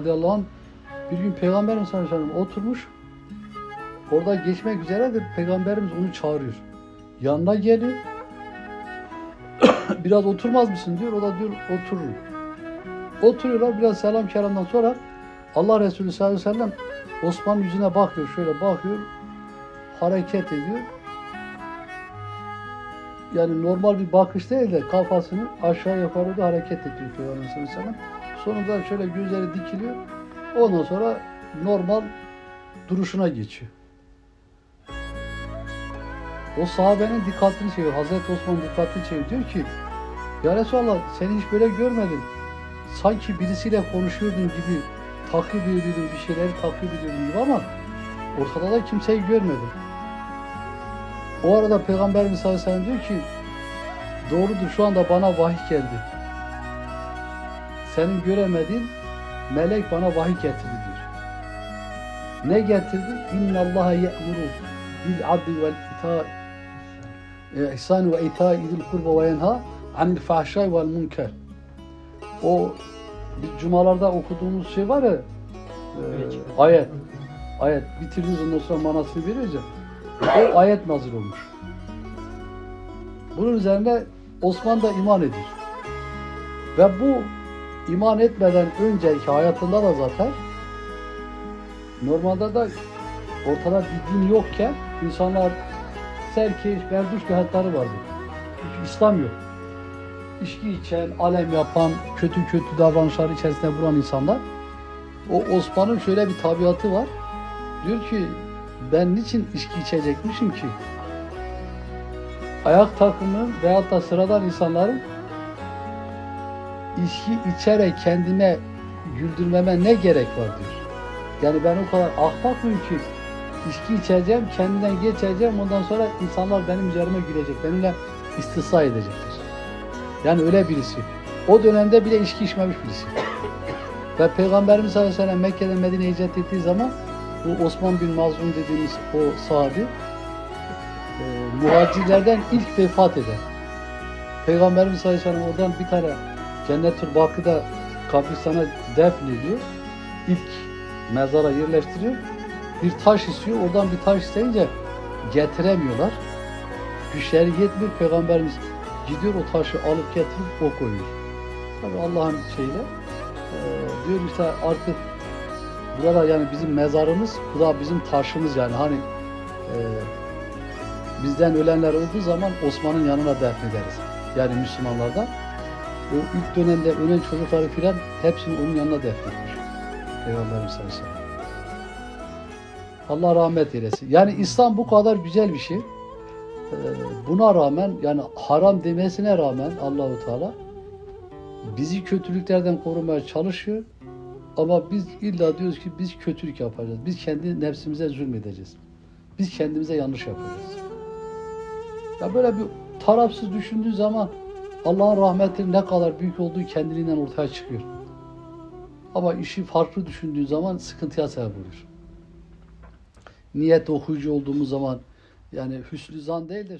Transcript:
radıyallahu anh bir gün ve sellem oturmuş. Orada geçmek üzeredir. Peygamberimiz onu çağırıyor. Yanına geliyor. biraz oturmaz mısın diyor. O da diyor otururum. Oturuyorlar biraz selam kelamdan sonra Allah Resulü sallallahu aleyhi ve sellem Osman'ın yüzüne bakıyor. Şöyle bakıyor. Hareket ediyor. Yani normal bir bakış değil de kafasını aşağı yukarı da hareket ettiriyor Peygamber sallallahu aleyhi ve sellem. Sonunda şöyle gözleri dikiliyor. Ondan sonra normal duruşuna geçiyor. O sahabenin dikkatini çekiyor. Hazreti Osman dikkatini çekiyor. Diyor ki Ya Resulallah seni hiç böyle görmedim. Sanki birisiyle konuşuyordun gibi takip ediyordun, bir şeyleri takip ediyordun gibi ama ortada da kimseyi görmedim. O arada Peygamberimiz sallallahu aleyhi diyor ki doğrudur şu anda bana vahiy geldi. Senin göremediğin melek bana vahiy getirdi diyor. Ne getirdi? İnna Allaha ye'muru bil adli vel ita ihsan ve ita idil kurba ve yenha anil fahşay vel münker. O biz cumalarda okuduğumuz şey var ya e, ayet. Ayet bitiririz ondan sonra manasını ya. O ayet nazil olmuş. Bunun üzerine Osman da iman ediyor. Ve bu iman etmeden önceki hayatında da zaten normalde de ortada bir din yokken insanlar serkeş, berduş bir hayatları vardı. Çünkü İslam yok. İçki içen, alem yapan, kötü kötü davranışlar içerisinde bulan insanlar. O Osman'ın şöyle bir tabiatı var. Diyor ki ben niçin içki içecekmişim ki? Ayak takımı veyahut da sıradan insanların içki içerek kendime güldürmeme ne gerek var diyor. Yani ben o kadar ahmak mıyım ki içki içeceğim, kendimden geçeceğim, ondan sonra insanlar benim üzerime gülecek, benimle istisna edecektir. Yani öyle birisi. O dönemde bile içki içmemiş birisi. Ve Peygamberimiz sallallahu aleyhi ve sellem Mekke'den Medine'ye hicret ettiği zaman bu Osman bin Mazlum dediğimiz o sahabi e, muhacirlerden ilk vefat eden. Peygamberimiz sallallahu aleyhi ve sellem oradan bir tane Cennetül Bakı'da kabristana defnediyor. İlk mezara yerleştiriyor. Bir taş istiyor. Oradan bir taş isteyince getiremiyorlar. Güçleri yetmiyor. Peygamberimiz gidiyor o taşı alıp getirip o koyuyor. Tabi Allah'ın şeyiyle e, diyor işte artık burada yani bizim mezarımız, bu da bizim taşımız yani hani e, bizden ölenler olduğu zaman Osman'ın yanına defnederiz. Yani Müslümanlardan. O ilk dönemde ölen çocukları filan hepsini onun yanına defnetmiş. Peygamberimiz sallallahu aleyhi ve sellem. Allah rahmet eylesin. Yani İslam bu kadar güzel bir şey. Ee, Buna rağmen yani haram demesine rağmen Allahu Teala bizi kötülüklerden korumaya çalışıyor. Ama biz illa diyoruz ki biz kötülük yapacağız. Biz kendi nefsimize zulmedeceğiz. Biz kendimize yanlış yapacağız. Ya böyle bir tarafsız düşündüğü zaman Allah'ın rahmetinin ne kadar büyük olduğu kendiliğinden ortaya çıkıyor. Ama işi farklı düşündüğü zaman sıkıntıya sebep oluyor. Niyet okuyucu olduğumuz zaman yani hüsnü zan değil de